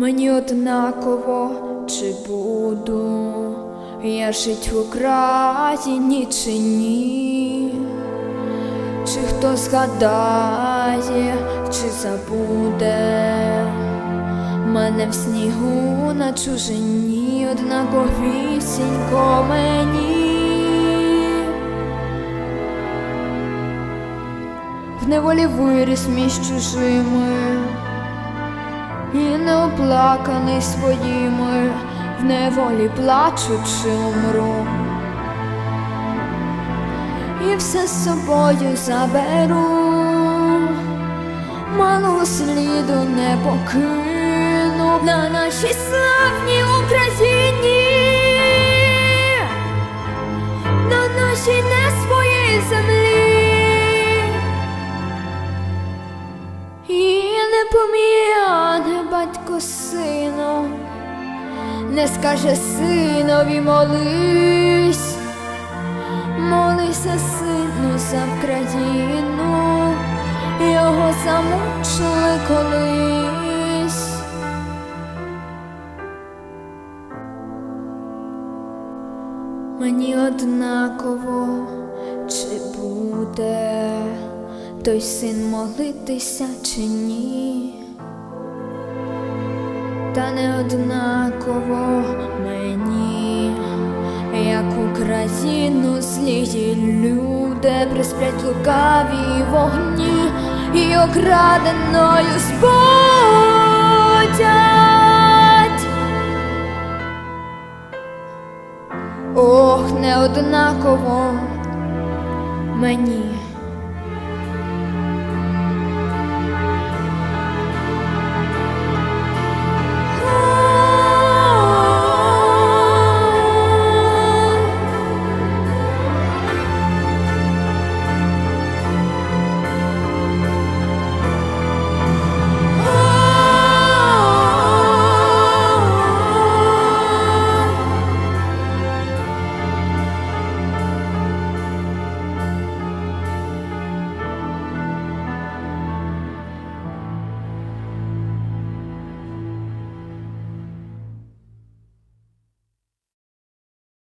Мені однаково, чи буду я жить в Україні чи ні, чи хто згадає, чи забуде мене в снігу на чужині, однаковісінько мені. В неволі виріс між чужими і не оплаканий своїми, в неволі плачучи умру. І все з собою заберу, малу сліду не покину на нашій славній Україні, на нашій не своїй землі. Пом'яне батько сину, не скаже синові молись, молися, сину, за Вкраїну, його замучили колись. Мені однаково, чи буде той син молитися чи ні, та не однаково мені, як Україну злії люди присплять лукаві вогні і окраденою збудять. Ох, не однаково мені.